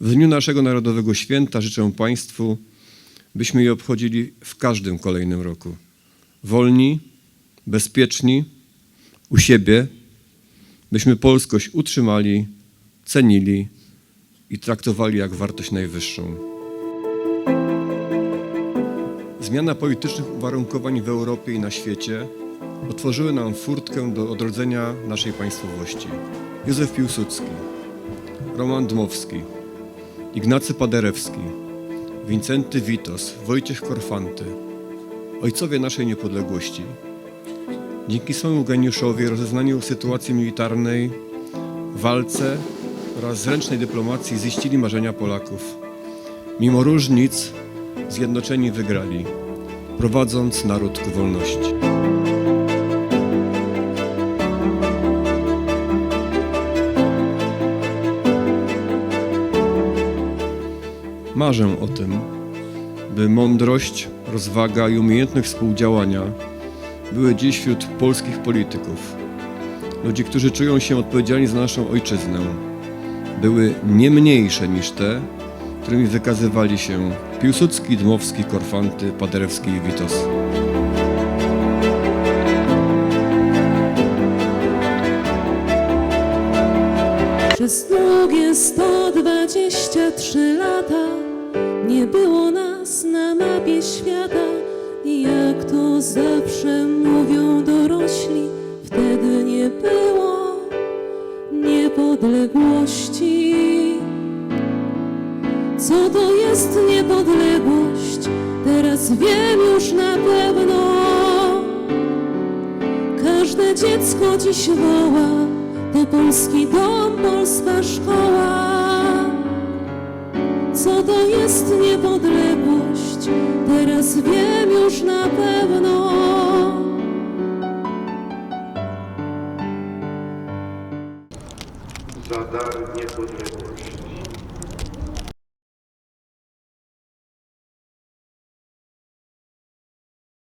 W dniu naszego narodowego święta życzę Państwu, byśmy je obchodzili w każdym kolejnym roku. Wolni, bezpieczni, u siebie, byśmy polskość utrzymali, cenili i traktowali jak wartość najwyższą. Zmiana politycznych uwarunkowań w Europie i na świecie otworzyły nam furtkę do odrodzenia naszej państwowości. Józef Piłsudski, Roman Dmowski, Ignacy Paderewski, Wincenty Witos, Wojciech Korfanty, ojcowie naszej niepodległości. Dzięki swemu geniuszowi, rozeznaniu sytuacji militarnej, walce oraz zręcznej dyplomacji ziścili marzenia Polaków. Mimo różnic zjednoczeni wygrali, prowadząc naród ku wolności. Marzę o tym, by mądrość, rozwaga i umiejętność współdziałania były dziś wśród polskich polityków, ludzi, którzy czują się odpowiedzialni za naszą ojczyznę, były nie mniejsze niż te, którymi wykazywali się Piłsudski, Dmowski, Korfanty, Paderewski i Witos. Przez długie 123 lata nie było nas na mapie świata i jak to zawsze mówią dorośli, wtedy nie było niepodległości. Co to jest niepodległość? Teraz wiem już na pewno. Każde dziecko dziś woła, to polski dom, polska szkoła. Co to jest niepodległość? Teraz wiem już na pewno. za dar.